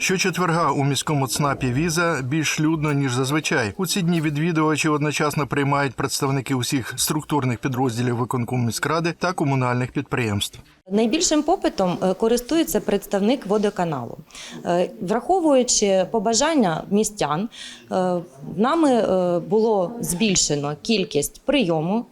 Щочетверга у міському ЦНАПі віза більш людно ніж зазвичай. У ці дні відвідувачі одночасно приймають представники усіх структурних підрозділів виконкому міськради та комунальних підприємств. Найбільшим попитом е, користується представник водоканалу. Е, Враховуючи побажання містян, е, нами було збільшено кількість прийому.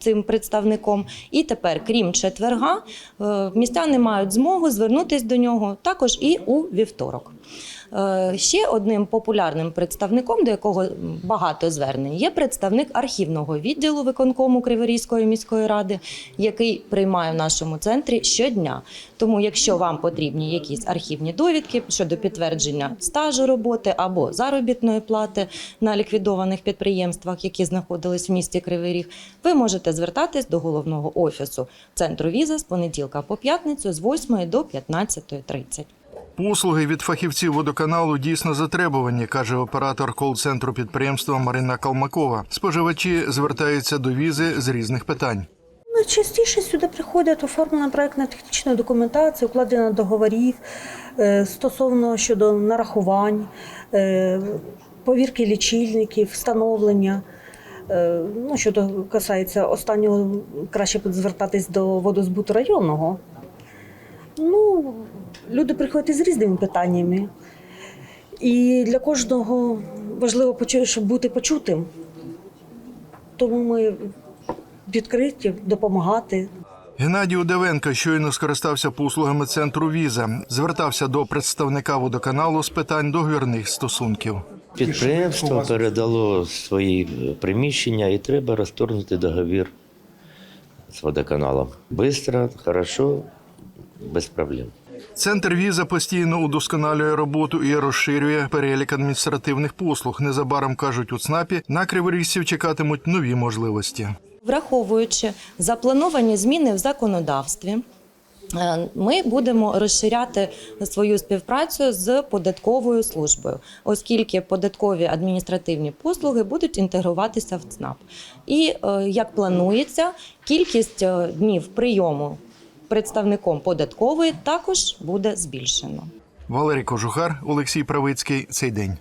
Цим представником, і тепер, крім четверга, е, містяни мають змогу звернутися до нього також і у вівторок. Е, Ще одним популярним представником, до якого багато звернень, є представник архівного відділу виконкому Криворізької міської ради, який приймає в нашому центрі щодня. Тому, якщо вам потрібні якісь архівні довідки щодо підтвердження стажу роботи або заробітної плати на ліквідованих підприємствах, які знаходились в місті Кривий Ріг, ви можете звертатись до головного офісу центру віза з понеділка по п'ятницю з 8 до 15.30. Послуги від фахівців водоканалу дійсно затребувані, каже оператор кол-центру підприємства Марина Калмакова. Споживачі звертаються до візи з різних питань. Ну, Частіше сюди приходять оформлена проєктна технічна документація, укладення договорів е, стосовно щодо нарахувань, е, повірки лічильників, встановлення. Е, Ну, щодо касається останнього, краще звертатись до водозбуту районного. Ну, люди приходять із різними питаннями. І для кожного важливо щоб бути почутим. Тому ми відкриті допомагати. Геннадій Удавенко щойно скористався послугами центру віза. Звертався до представника водоканалу з питань договірних стосунків. Підприємство передало свої е, приміщення і треба розторгнути договір з водоканалом. Бистро, хорошо, без проблем. Центр віза постійно удосконалює роботу і розширює перелік адміністративних послуг. Незабаром кажуть у ЦНАПі на криворіжців чекатимуть нові можливості. Враховуючи заплановані зміни в законодавстві, е, ми будемо розширяти свою співпрацю з податковою службою, оскільки податкові адміністративні послуги будуть інтегруватися в ЦНАП. І е, як планується, кількість е, днів прийому представником податкової також буде збільшено. Валерій Кожухар, Олексій Правицький. Цей день.